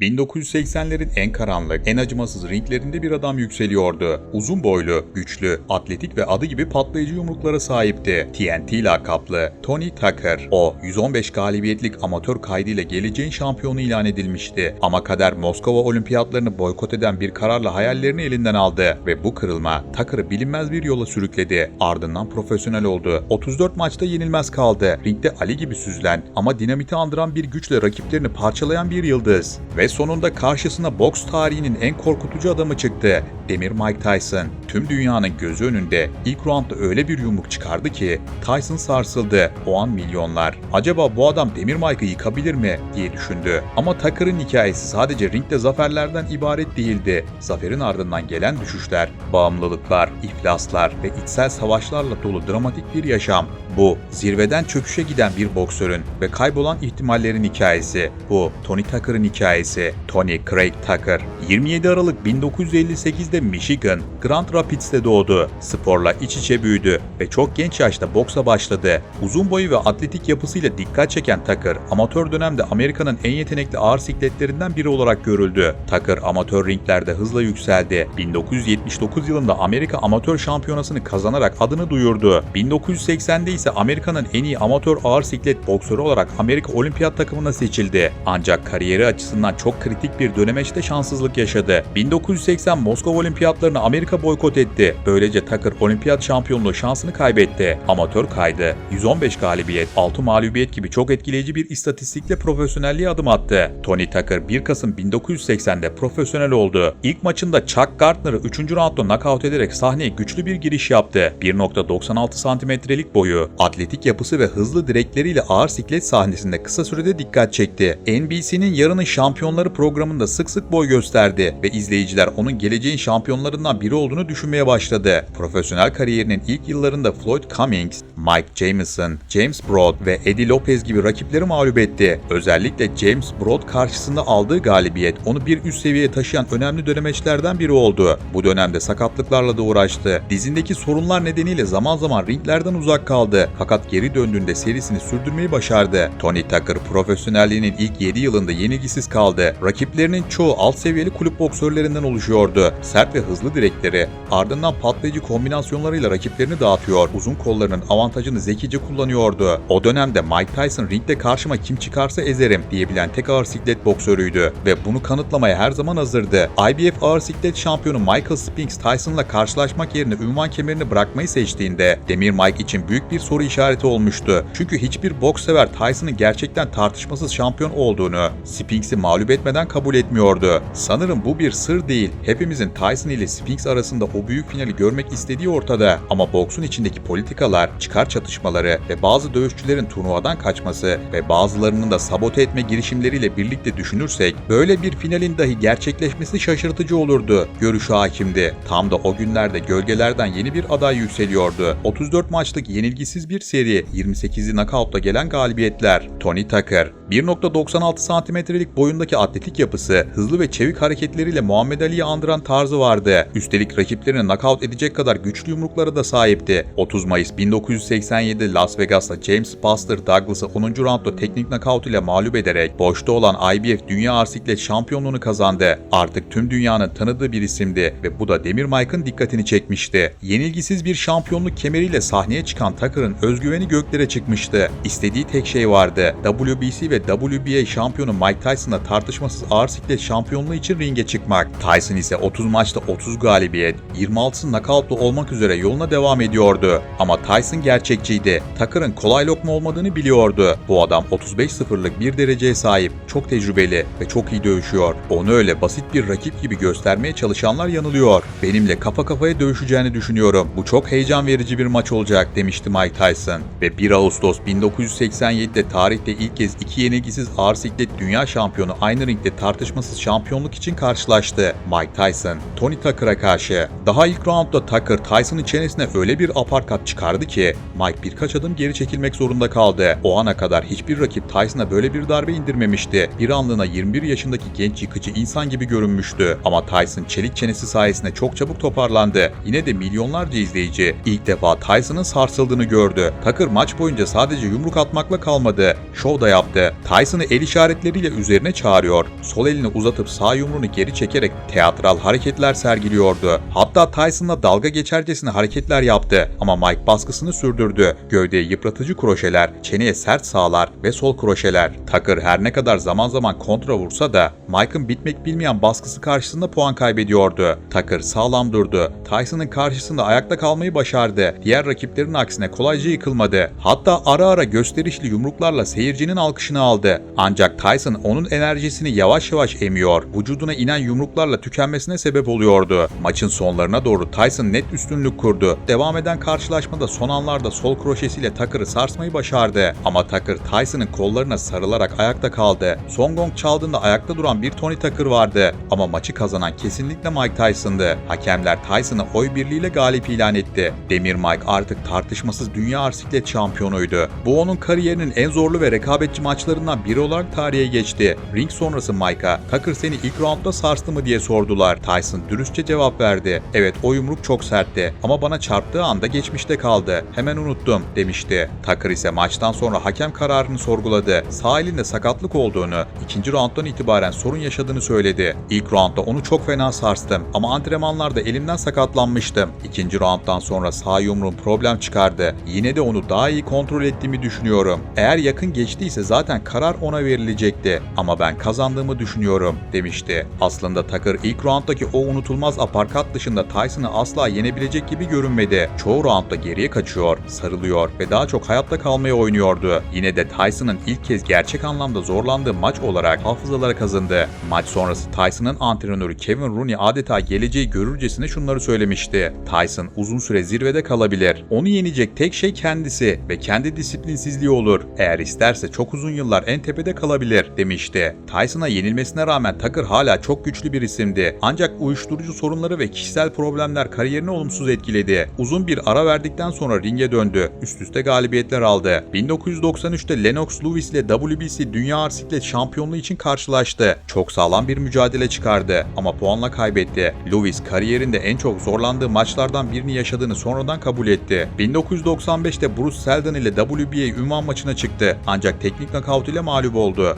1980'lerin en karanlık, en acımasız ringlerinde bir adam yükseliyordu. Uzun boylu, güçlü, atletik ve adı gibi patlayıcı yumruklara sahipti. TNT lakaplı Tony Tucker. O, 115 galibiyetlik amatör kaydıyla geleceğin şampiyonu ilan edilmişti. Ama kader Moskova olimpiyatlarını boykot eden bir kararla hayallerini elinden aldı ve bu kırılma Tucker'ı bilinmez bir yola sürükledi. Ardından profesyonel oldu. 34 maçta yenilmez kaldı. Ringde Ali gibi süzülen ama dinamiti andıran bir güçle rakiplerini parçalayan bir yıldız. Ve sonunda karşısına boks tarihinin en korkutucu adamı çıktı. Demir Mike Tyson. Tüm dünyanın gözü önünde ilk roundda öyle bir yumruk çıkardı ki Tyson sarsıldı. O an milyonlar. Acaba bu adam Demir Mike'ı yıkabilir mi diye düşündü. Ama Tucker'ın hikayesi sadece ringde zaferlerden ibaret değildi. Zaferin ardından gelen düşüşler, bağımlılıklar, iflaslar ve içsel savaşlarla dolu dramatik bir yaşam. Bu, zirveden çöküşe giden bir boksörün ve kaybolan ihtimallerin hikayesi. Bu, Tony Tucker'ın hikayesi. Tony Craig Tucker. 27 Aralık 1958'de Michigan, Grand Rapids'te doğdu. Sporla iç içe büyüdü ve çok genç yaşta boksa başladı. Uzun boyu ve atletik yapısıyla dikkat çeken Tucker, amatör dönemde Amerika'nın en yetenekli ağır sikletlerinden biri olarak görüldü. Tucker amatör ringlerde hızla yükseldi. 1979 yılında Amerika Amatör Şampiyonası'nı kazanarak adını duyurdu. 1980'de ise Amerika'nın en iyi amatör ağır siklet boksörü olarak Amerika Olimpiyat takımına seçildi. Ancak kariyeri açısından çok kritik bir dönemeçte şanssızlık yaşadı. 1980 Moskova Olimpiyatlarını Amerika boykot etti. Böylece Tucker olimpiyat şampiyonluğu şansını kaybetti. Amatör kaydı. 115 galibiyet, 6 mağlubiyet gibi çok etkileyici bir istatistikle profesyonelliğe adım attı. Tony Tucker 1 Kasım 1980'de profesyonel oldu. İlk maçında Chuck Gardner'ı 3. roundda knockout ederek sahneye güçlü bir giriş yaptı. 1.96 santimetrelik boyu, atletik yapısı ve hızlı direkleriyle ağır siklet sahnesinde kısa sürede dikkat çekti. NBC'nin yarının şampiyonları programında sık sık boy gösterdi ve izleyiciler onun geleceğin şampiyonlarından biri olduğunu düşünmeye başladı. Profesyonel kariyerinin ilk yıllarında Floyd Cummings, Mike Jameson, James Broad ve Eddie Lopez gibi rakipleri mağlup etti. Özellikle James Broad karşısında aldığı galibiyet onu bir üst seviyeye taşıyan önemli dönemeçlerden biri oldu. Bu dönemde sakatlıklarla da uğraştı. Dizindeki sorunlar nedeniyle zaman zaman ringlerden uzak kaldı. Fakat geri döndüğünde serisini sürdürmeyi başardı. Tony Tucker profesyonelliğinin ilk 7 yılında yenilgisiz kaldı. Rakiplerinin çoğu alt seviyeli kulüp boksörlerinden oluşuyordu. Sert ve hızlı direkleri, ardından patlayıcı kombinasyonlarıyla rakiplerini dağıtıyor. Uzun kollarının avantajını zekice kullanıyordu. O dönemde Mike Tyson ringde karşıma kim çıkarsa ezerim diyebilen tek ağır siklet boksörüydü ve bunu kanıtlamaya her zaman hazırdı. IBF ağır siklet şampiyonu Michael Spinks Tyson'la karşılaşmak yerine ünvan kemerini bırakmayı seçtiğinde Demir Mike için büyük bir soru işareti olmuştu. Çünkü hiçbir boks sever Tyson'ın gerçekten tartışmasız şampiyon olduğunu, Spinks'i mağlup etmeden kabul etmiyordu. Sanırım bu bir sır değil. Hepimizin Tyson ile Spinks arasında o büyük finali görmek istediği ortada. Ama boksun içindeki politikalar, çıkar çatışmaları ve bazı dövüşçülerin turnuvadan kaçması ve bazılarının da sabote etme girişimleriyle birlikte düşünürsek böyle bir finalin dahi gerçekleşmesi şaşırtıcı olurdu. Görüşü hakimdi. Tam da o günlerde gölgelerden yeni bir aday yükseliyordu. 34 maçlık yenilgisiz bir seri, 28'i knockoutla gelen galibiyetler. Tony Tucker, 1.96 santimetrelik boyundaki atletik yapısı, hızlı ve çevik hareketleriyle Muhammed Ali'yi andıran tarzı vardı. Üstelik rakiplerini knockout edecek kadar güçlü yumruklara da sahipti. 30 Mayıs 1987'de Las Vegas'ta James Buster Douglas'ı 10. roundda teknik knockout ile mağlup ederek boşta olan IBF Dünya Ağır şampiyonluğunu kazandı. Artık tüm dünyanın tanıdığı bir isimdi ve bu da Demir Mike'ın dikkatini çekmişti. Yenilgisiz bir şampiyonluk kemeriyle sahneye çıkan Tucker'ın özgüveni göklere çıkmıştı. İstediği tek şey vardı. WBC ve WBA şampiyonu Mike Tyson'la tartışmasız ağır siklet şampiyonluğu için ringe çıkmak. Tyson ise 30 maçta 30 galibiyet, 26'sı knockoutlu olmak üzere yoluna devam ediyordu. Ama Tyson gerçekçiydi. Tucker'ın kolay lokma olmadığını biliyordu. Bu adam 35-0'lık bir dereceye sahip, çok tecrübeli ve çok iyi dövüşüyor. Onu öyle basit bir rakip gibi göstermeye çalışanlar yanılıyor. Benimle kafa kafaya dövüşeceğini düşünüyorum. Bu çok heyecan verici bir maç olacak demişti Mike Tyson. Ve 1 Ağustos 1987'de tarihte ilk kez iki yenilgisiz ağır siklet dünya şampiyonu aynı ringde tartışmasız şampiyonluk için karşılaştı. Mike Tyson, Tony Tucker'a karşı. Daha ilk roundda Tucker Tyson'ın çenesine öyle bir aparkat çıkardı ki Mike birkaç adım geri çekilmek zorunda kaldı. O ana kadar hiçbir rakip Tyson'a böyle bir darbe indirmemişti. Bir anlığına 21 yaşındaki genç yıkıcı insan gibi görünmüştü. Ama Tyson çelik çenesi sayesinde çok çabuk toparlandı. Yine de milyonlarca izleyici ilk defa Tyson'ın sarsıldığını gördü. Tucker maç boyunca sadece yumruk atmakla kalmadı. Şov da yaptı. Tyson'ı el işaretleriyle üzerine çağırıyor bağırıyor. Sol elini uzatıp sağ yumruğunu geri çekerek teatral hareketler sergiliyordu. Hatta Tyson'la dalga geçercesine hareketler yaptı ama Mike baskısını sürdürdü. Gövdeye yıpratıcı kroşeler, çeneye sert sağlar ve sol kroşeler. Tucker her ne kadar zaman zaman kontra vursa da Mike'ın bitmek bilmeyen baskısı karşısında puan kaybediyordu. Tucker sağlam durdu. Tyson'ın karşısında ayakta kalmayı başardı. Diğer rakiplerin aksine kolayca yıkılmadı. Hatta ara ara gösterişli yumruklarla seyircinin alkışını aldı. Ancak Tyson onun enerjisini yavaş yavaş emiyor. Vücuduna inen yumruklarla tükenmesine sebep oluyordu. Maçın sonlarına doğru Tyson net üstünlük kurdu. Devam eden karşılaşmada son anlarda sol kroşesiyle Tucker'ı sarsmayı başardı. Ama Tucker Tyson'ın kollarına sarılarak ayakta kaldı. Son gong çaldığında ayakta duran bir Tony Tucker vardı. Ama maçı kazanan kesinlikle Mike Tyson'dı. Hakemler Tyson'ı oy birliğiyle galip ilan etti. Demir Mike artık tartışmasız dünya arsiklet şampiyonuydu. Bu onun kariyerinin en zorlu ve rekabetçi maçlarından biri olarak tarihe geçti. Ring sonrası Mike'a Tucker seni ilk roundda sarstı mı diye sordular. Tyson dürüstçe cevap verdi. Evet o yumruk çok sertti ama bana çarptığı anda geçmişte kaldı. Hemen unuttum demişti. Tucker ise maçtan sonra hakem kararını sorguladı. Sağ elinde sakatlık olduğunu, ikinci rounddan itibaren sorun yaşadığını söyledi. İlk roundda onu çok fena sarstım ama antrenmanlarda elimden sakatlanmıştım. İkinci rounddan sonra sağ yumruğum problem çıkardı. Yine de onu daha iyi kontrol ettiğimi düşünüyorum. Eğer yakın geçtiyse zaten karar ona verilecekti. Ama ben kazandığımı düşünüyorum demişti. Aslında Tucker ilk rounddaki o unutulmaz aparkat dışında Tyson'ı asla yenebilecek gibi görünmedi. Çoğu roundda geriye kaçıyor, sarılıyor ve daha çok hayatta kalmaya oynuyordu. Yine de Tyson'ın ilk kez gerçek anlamda zorlandığı maç olarak hafızalara kazındı. Maç sonrası Tyson'ın antrenörü Kevin Rooney adeta geleceği görürcesine şunları söylemişti. Tyson uzun süre zirvede kalabilir. Onu yenecek tek şey kendisi ve kendi disiplinsizliği olur. Eğer isterse çok uzun yıllar en tepede kalabilir demişti. Tyson'a yenilmesine rağmen Tucker hala çok güçlü bir isimdi. Ancak uyuşturucu sorunları ve kişisel problemler kariyerini olumsuz etkiledi. Uzun bir ara verdikten sonra ringe döndü. Üst üste galibiyetler aldı. 1993'te Lennox Lewis ile WBC Dünya Arsiklet Şampiyonluğu için karşılaştı. Çok sağlam bir mücadele çıkardı ama puanla kaybetti. Lewis kariyerinde en çok zorlandığı maçlardan birini yaşadığını sonradan kabul etti. 1995'te Bruce Seldon ile WBA ünvan maçına çıktı ancak teknik knockout ile mağlup oldu.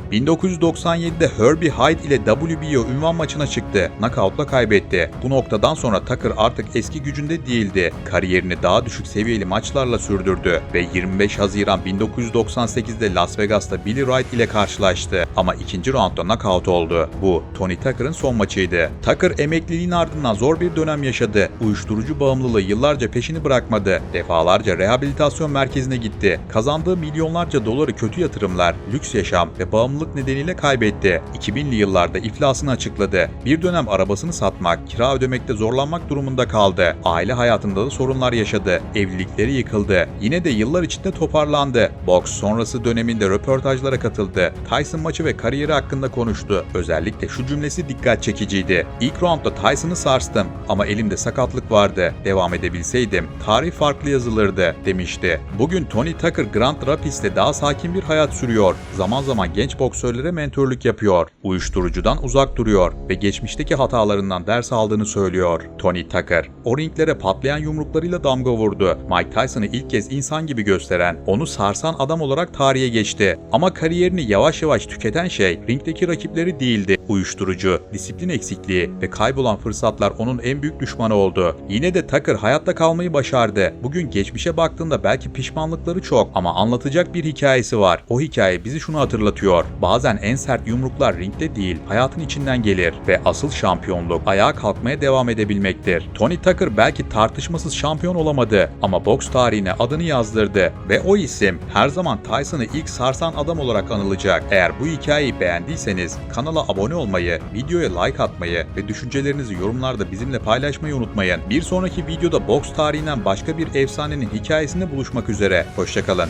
1997'de Herbie Hyde ile WBO ünvan maçına çıktı. Knockoutla kaybetti. Bu noktadan sonra Tucker artık eski gücünde değildi. Kariyerini daha düşük seviyeli maçlarla sürdürdü ve 25 Haziran 1998'de Las Vegas'ta Billy Wright ile karşılaştı. Ama ikinci roundda knockout oldu. Bu Tony Tucker'ın son maçıydı. Tucker emekliliğin ardından zor bir dönem yaşadı. Uyuşturucu bağımlılığı yıllarca peşini bırakmadı. Defalarca rehabilitasyon merkezine gitti. Kazandığı milyonlarca doları kötü yatırımlar, lüks yaşam ve bağımlılık nedeniyle kaybetti. 2000'li yıllarda iflasını açıkladı. Bir dönem arabasını satmak, kira ödemekte zorlanmak durumunda kaldı. Aile hayatında da sorunlar yaşadı. Evlilikleri yıkıldı. Yine de yıllar içinde toparlandı. Boks sonrası döneminde röportajlara katıldı. Tyson maçı ve kariyeri hakkında konuştu. Özellikle şu cümlesi dikkat çekiciydi. İlk roundda Tyson'ı sarstım ama elimde sakatlık vardı. Devam edebilseydim tarih farklı yazılırdı demişti. Bugün Tony Tucker Grand Rapids'te daha sakin bir hayat sürüyor. Zaman zaman genç boksörlere mentörlük yapıyor. Uyuşturucudan uzak duruyor ve geçmişteki hatalarından ders aldığını söylüyor. Tony Tucker, o ringlere patlayan yumruklarıyla damga vurdu. Mike Tyson'ı ilk kez insan gibi gösteren, onu sarsan adam olarak tarihe geçti. Ama kariyerini yavaş yavaş tüketen şey ringdeki rakipleri değildi. Uyuşturucu, disiplin eksikliği ve kaybolan fırsatlar onun en büyük düşmanı oldu. Yine de Tucker hayatta kalmayı başardı. Bugün geçmişe baktığında belki pişmanlıkları çok ama anlatacak bir hikayesi var. O hikaye bizi şunu hatırlatıyor. Bazen en sert yumruklar ringde değil, hayatın içinden gelir ve asıl şampiyonluk ayağa kalkmaya devam edebilmektir. Tony Tucker belki tartışmasız şampiyon olamadı ama boks tarihine adını yazdırdı ve o isim her zaman Tyson'ı ilk sarsan adam olarak anılacak. Eğer bu hikayeyi beğendiyseniz kanala abone olmayı, videoya like atmayı ve düşüncelerinizi yorumlarda bizimle paylaşmayı unutmayın. Bir sonraki videoda boks tarihinden başka bir efsanenin hikayesinde buluşmak üzere. Hoşçakalın.